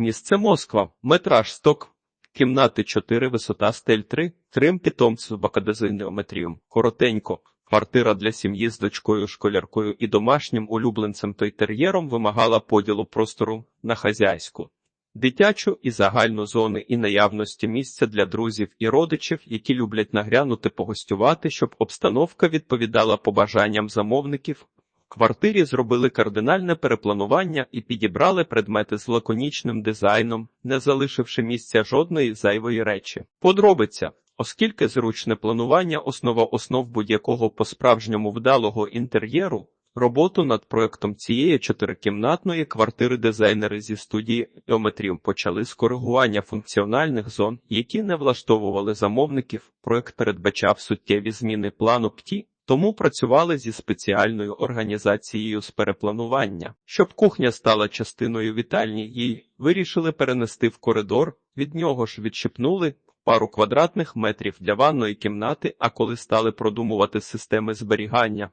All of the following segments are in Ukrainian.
Місце Москва, метраж сток, кімнати 4, висота стель 3, трим питомцю бакадезинеометріум, коротенько. Квартира для сім'ї з дочкою, школяркою і домашнім улюбленцем той тер'єром вимагала поділу простору на хазяйську, дитячу і загальну зони і наявності місця для друзів і родичів, які люблять нагрянути погостювати, щоб обстановка відповідала побажанням замовників. Квартирі зробили кардинальне перепланування і підібрали предмети з лаконічним дизайном, не залишивши місця жодної зайвої речі. Подробиця. Оскільки зручне планування основа основ будь-якого по-справжньому вдалого інтер'єру, роботу над проектом цієї чотирикімнатної квартири дизайнери зі студії Geometrium почали з коригування функціональних зон, які не влаштовували замовників. Проект передбачав суттєві зміни плану ПТІ, тому працювали зі спеціальною організацією з перепланування. Щоб кухня стала частиною вітальні, її вирішили перенести в коридор, від нього ж відщипнули пару квадратних метрів для ванної кімнати, а коли стали продумувати системи зберігання,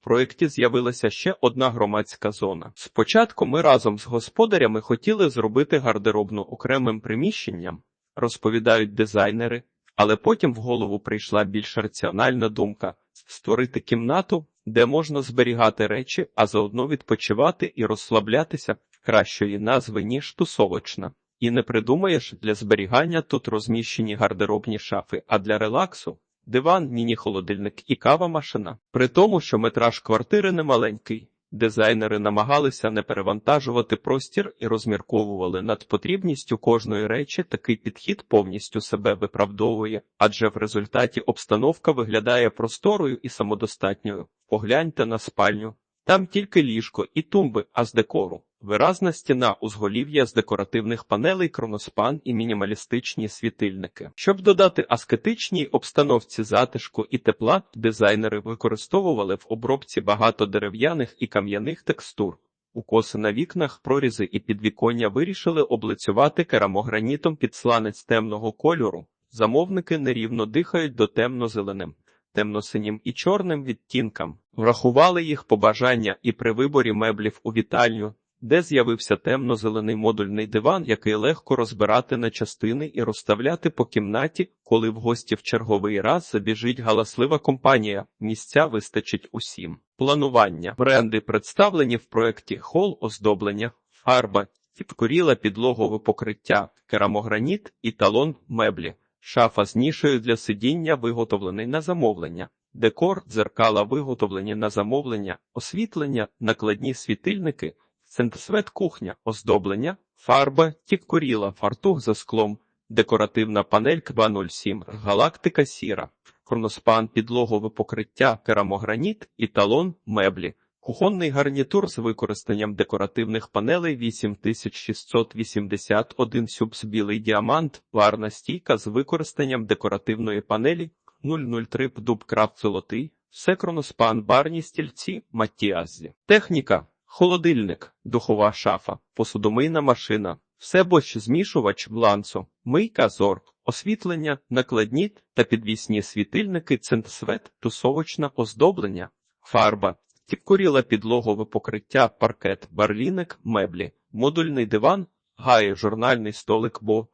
в проєкті з'явилася ще одна громадська зона. Спочатку ми разом з господарями хотіли зробити гардеробну окремим приміщенням, розповідають дизайнери, але потім в голову прийшла більш раціональна думка створити кімнату, де можна зберігати речі, а заодно відпочивати і розслаблятися кращої назви, ніж тусовочна. І не придумаєш для зберігання тут розміщені гардеробні шафи, а для релаксу диван, міні-холодильник і кава машина. При тому, що метраж квартири немаленький, дизайнери намагалися не перевантажувати простір і розмірковували над потрібністю кожної речі. Такий підхід повністю себе виправдовує, адже в результаті обстановка виглядає просторою і самодостатньою. Погляньте на спальню. Там тільки ліжко і тумби, а з декору. Виразна стіна узголів'я з декоративних панелей, кроноспан і мінімалістичні світильники. Щоб додати аскетичній обстановці затишку і тепла, дизайнери використовували в обробці багато дерев'яних і кам'яних текстур. Укоси на вікнах, прорізи і підвіконня вирішили облицювати керамогранітом під сланець темного кольору. Замовники нерівно дихають до темно-зеленим темно-синім і чорним відтінкам, врахували їх побажання і при виборі меблів у вітальню, де з'явився темно-зелений модульний диван, який легко розбирати на частини і розставляти по кімнаті, коли в гості в черговий раз забіжить галаслива компанія. Місця вистачить усім. Планування бренди представлені в проєкті хол оздоблення, фарба, підкоріла підлогове покриття, керамограніт і талон меблі. Шафа з нішею для сидіння виготовлений на замовлення, декор, дзеркала виготовлені на замовлення, освітлення, накладні світильники, центсвет кухня, оздоблення, фарба, тіккоріла, фартух за склом, декоративна панель 207, галактика сіра, хроноспан, підлогове покриття, керамограніт і талон меблі. Кухонний гарнітур з використанням декоративних панелей 8681 сюбс білий діамант, варна стійка з використанням декоративної панелі 003 дуб дубкрафт золотий, секроноспан, барні стільці, матіазі. Техніка, холодильник, духова шафа, посудомийна машина, всебоч змішувач блансу, мийка зор, освітлення, накладні та підвісні світильники, центсвет, тусовочне оздоблення, фарба. Тіпкоріла підлогове покриття, паркет, барліник, меблі, модульний диван, гає журнальний столик, бо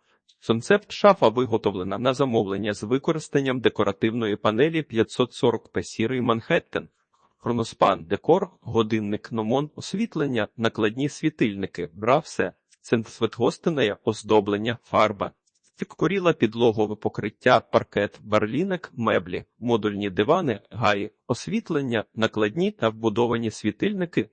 концепт шафа виготовлена на замовлення з використанням декоративної панелі 540p сірий Манхеттен, хроноспан, декор, годинник, номон, освітлення, накладні світильники, бра все, центсветгостинеє, оздоблення, фарба. Тіккоріла підлогове покриття, паркет, барлінок, меблі, модульні дивани, гаї, освітлення, накладні та вбудовані світильники,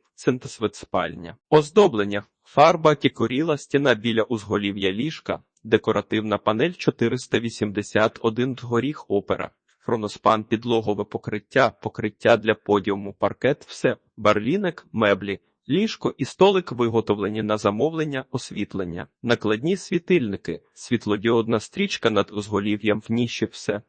спальня, оздоблення, фарба, тікоріла, стіна біля узголів'я ліжка, декоративна панель 481 горіх опера, хроноспан, підлогове покриття, покриття для подіуму, паркет, все, барліник, меблі. Ліжко і столик виготовлені на замовлення, освітлення, накладні світильники, світлодіодна стрічка над узголів'ям в ніші все,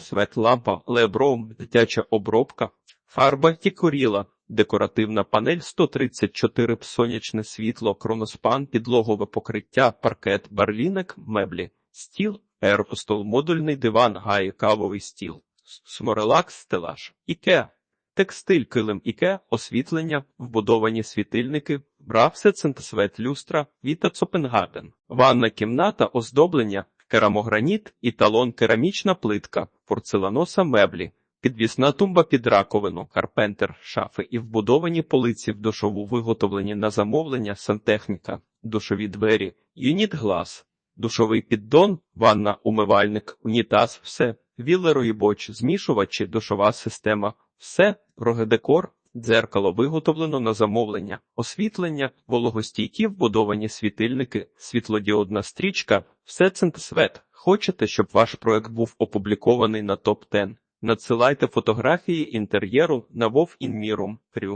светлампа, лебром, дитяча обробка, фарба тікоріла, декоративна панель 134 сонячне світло, кроноспан, підлогове покриття, паркет, барлінок, меблі, стіл, аеропостол, модульний диван, гає, кавовий стіл, сморелакс, стелаж, іке. текстиль, килим іке, освітлення, вбудовані світильники, бравсе центесвет люстра, Віта Цопенгарден, ванна кімната, оздоблення, керамограніт, італон, керамічна плитка, порцеланоса меблі, підвісна тумба під раковину, карпентер, шафи і вбудовані полиці в душову виготовлені на замовлення, сантехніка, душові двері, юніт глаз, душовий піддон, ванна, умивальник, унітаз, все, вілероїбоч, змішувачі, душова система, все, рогедекор, дзеркало виготовлено на замовлення, освітлення, вологостійкі вбудовані світильники, світлодіодна стрічка, все центесвет. Хочете, щоб ваш проект був опублікований на топ 10 Надсилайте фотографії інтер'єру на. Крю.